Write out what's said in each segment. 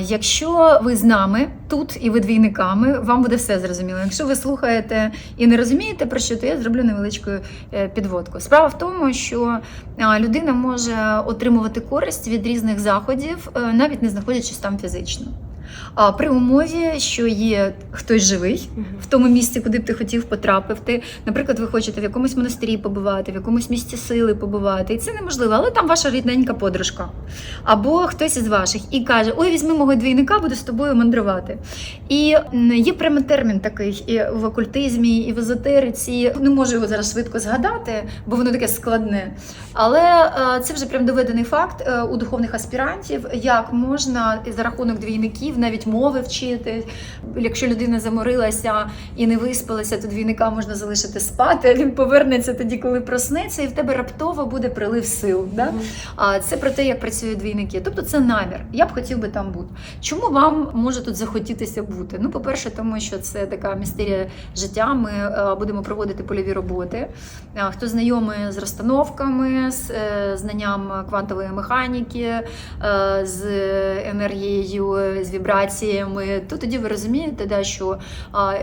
Якщо ви з нами тут і ви двійниками, вам буде все зрозуміло. Якщо ви слухаєте і не розумієте про що, то я зроблю невеличку е, підводку. Справа в тому, що людина може отримувати користь від різних заходів, е, навіть не знаходячись там фізично. А при умові, що є хтось живий в тому місці, куди б ти хотів потрапити. Наприклад, ви хочете в якомусь монастирі побувати, в якомусь місці сили побувати, і це неможливо, але там ваша рідненька подружка. Або хтось із ваших і каже: Ой, візьми мого двійника, буду з тобою мандрувати. І є прямо термін такий і в окультизмі, і в езотериці. Не можу його зараз швидко згадати, бо воно таке складне. Але е, це вже прям доведений факт е, у духовних аспірантів, як можна за рахунок двійників навіть мови вчити. Якщо людина заморилася і не виспалася, то двійника можна залишити спати. Він повернеться тоді, коли проснеться, і в тебе раптово буде прилив сил. Да? А це про те, як працюють двійники. Тобто це намір. Я б хотів би там бути. Чому вам може тут захотітися бути? Ну, по-перше, тому що це така містерія життя. Ми е, будемо проводити польові роботи. Хто знайомий з розстановками, з е, знанням квантової механіки, е, з енергією, з вібраціями, то тоді ви розумієте, да, що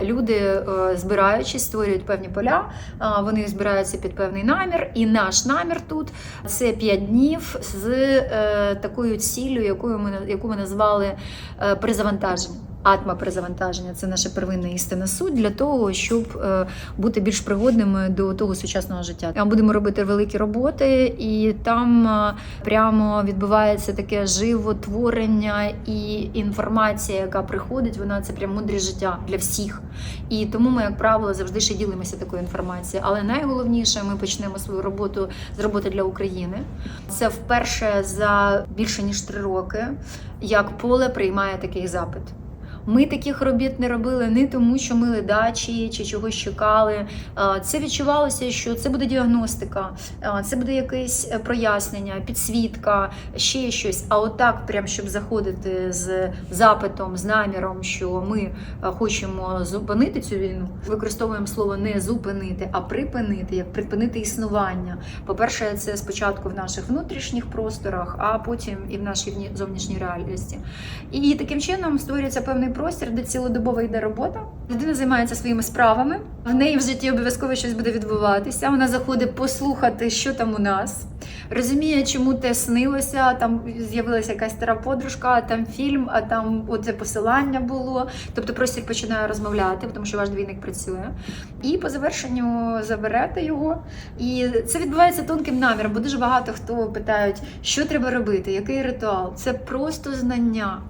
люди, е, збираючись, створюють певні поля, а, вони збираються під певний намір, і наш намір тут це 5 днів з е, такою ціллю, якою ми яку ми назвали е, перезавантаження. Атма перезавантаження це наша первинна істина суть для того, щоб е, бути більш пригодними до того сучасного життя. Там будемо робити великі роботи, і там е, прямо відбувається таке животворення і інформація, яка приходить, вона це прям мудрість життя для всіх. І тому ми, як правило, завжди ще ділимося такою інформацією. Але найголовніше, ми почнемо свою роботу з роботи для України. Це вперше за більше ніж три роки, як поле приймає такий запит. Ми таких робіт не робили не тому, що ми ледачі чи чогось чекали. Це відчувалося, що це буде діагностика, це буде якесь е, прояснення, підсвітка, ще щось. А отак, прям щоб заходити з запитом, з наміром, що ми е, хочемо зупинити цю війну, використовуємо слово не зупинити, а припинити, як припинити існування. По-перше, це спочатку в наших внутрішніх просторах, а потім і в нашій зовнішній реальності. І таким чином створюється певний простір, де цілодобово йде робота. Людина займається своїми справами. В неї в житті обов'язково щось буде відбуватися. Вона заходить послухати, що там у нас. Розуміє, чому те снилося, там з'явилася якась стара подружка, там фільм, а там оце посилання було. Тобто простір починає розмовляти, тому що ваш двійник працює. І по завершенню заберете його. І це відбувається тонким наміром, бо дуже багато хто питають, що треба робити, який ритуал. Це просто знання.